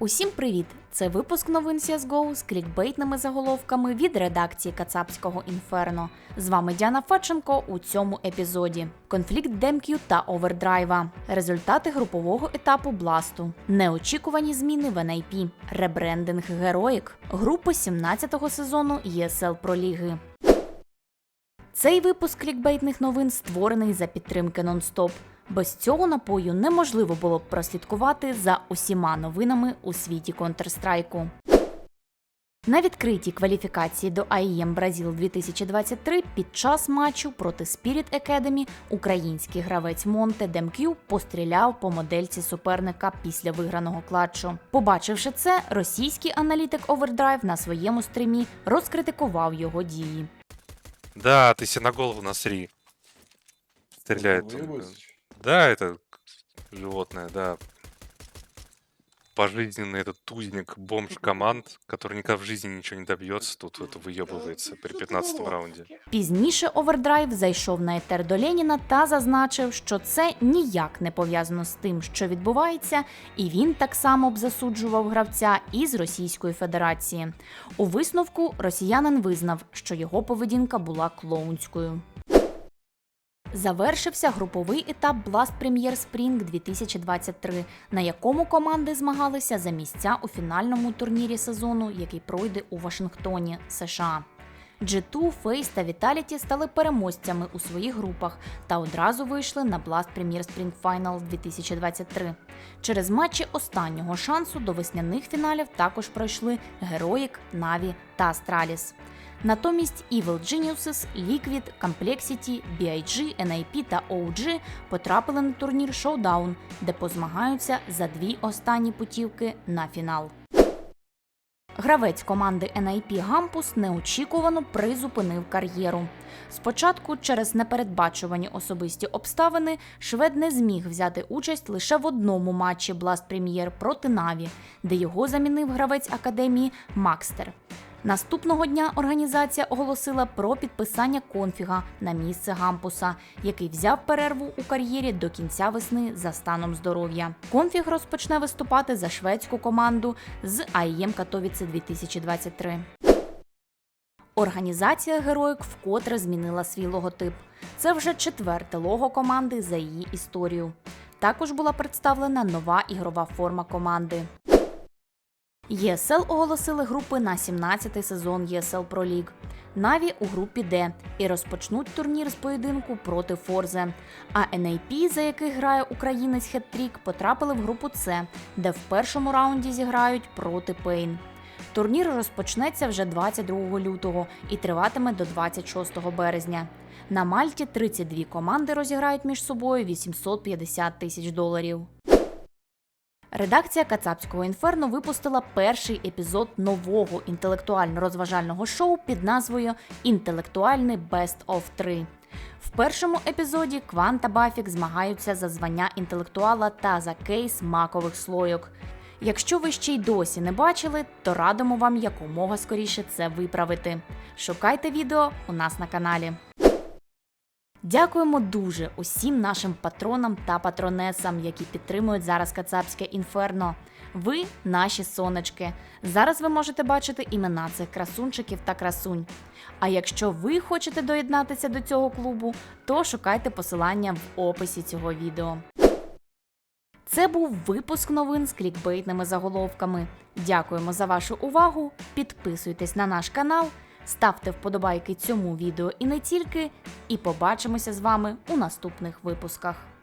Усім привіт! Це випуск новин CSGO з клікбейтними заголовками від редакції Кацапського інферно. З вами Діана Федченко у цьому епізоді. Конфлікт Демкю та Овердрайва, результати групового етапу Бласту, неочікувані зміни в NIP, ребрендинг Героїк, групи 17-го сезону ESL Проліги. Цей випуск клікбейтних новин створений за підтримки нонстоп. Без цього напою неможливо було б прослідкувати за усіма новинами у світі Counter-Strike. На відкритій кваліфікації до IEM Бразіл 2023 під час матчу проти Spirit Academy український гравець Монте Демкю постріляв по модельці суперника після виграного клатчу. Побачивши це, російський аналітик Overdrive на своєму стрімі розкритикував його дії. Да, ты себе на голову насри. Стреляет. он, Выебывается блин. чё? Да, это животное, да. Пожизненный этот тузник, бомж команд, который никогда в жизни ничего не добьется, тут вот выебывается при 15 раунде. Пізніше Овердрайв зайшов на етер до Леніна та зазначив, що це ніяк не пов'язано з тим, що відбувається, і він так само б засуджував гравця із Російської Федерації. У висновку росіянин визнав, що його поведінка була клоунською. Завершився груповий етап Blast Premier Spring 2023, на якому команди змагалися за місця у фінальному турнірі сезону, який пройде у Вашингтоні, США. G2, Face та Vitality стали переможцями у своїх групах та одразу вийшли на Blast Premier Spring Final 2023. Через матчі останнього шансу до весняних фіналів також пройшли Heroic, Na'Vi та Astralis. Натомість Evil Geniuses, Liquid, Complexity, BIG, NIP та OG потрапили на турнір Showdown, де позмагаються за дві останні путівки на фінал. Гравець команди NIP Гампус неочікувано призупинив кар'єру. Спочатку, через непередбачувані особисті обставини, швед не зміг взяти участь лише в одному матчі Blast Premier проти Наві, де його замінив гравець академії Макстер. Наступного дня організація оголосила про підписання конфіга на місце гампуса, який взяв перерву у кар'єрі до кінця весни за станом здоров'я. Конфіг розпочне виступати за шведську команду з АІМ Катовіце 2023. Організація Героїк вкотре змінила свій логотип. Це вже четверте лого команди за її історію. Також була представлена нова ігрова форма команди. ЄСЛ оголосили групи на 17-й сезон ЄСЛ Pro League. Наві у групі Д і розпочнуть турнір з поєдинку проти Форзе. А NAP, за яких грає українець Хеттрік, потрапили в групу С, де в першому раунді зіграють проти Пейн. Турнір розпочнеться вже 22 лютого і триватиме до 26 березня. На Мальті 32 команди розіграють між собою 850 тисяч доларів. Редакція Кацапського інферно випустила перший епізод нового інтелектуально-розважального шоу під назвою Інтелектуальний Best of 3. В першому епізоді Кван та Бафік змагаються за звання інтелектуала та за кейс макових слойок. Якщо ви ще й досі не бачили, то радимо вам якомога скоріше це виправити. Шукайте відео у нас на каналі. Дякуємо дуже усім нашим патронам та патронесам, які підтримують зараз Кацапське інферно. Ви наші сонечки. Зараз ви можете бачити імена цих красунчиків та красунь. А якщо ви хочете доєднатися до цього клубу, то шукайте посилання в описі цього відео. Це був випуск новин з клікбейтними заголовками. Дякуємо за вашу увагу. Підписуйтесь на наш канал, ставте вподобайки цьому відео і не тільки. І побачимося з вами у наступних випусках.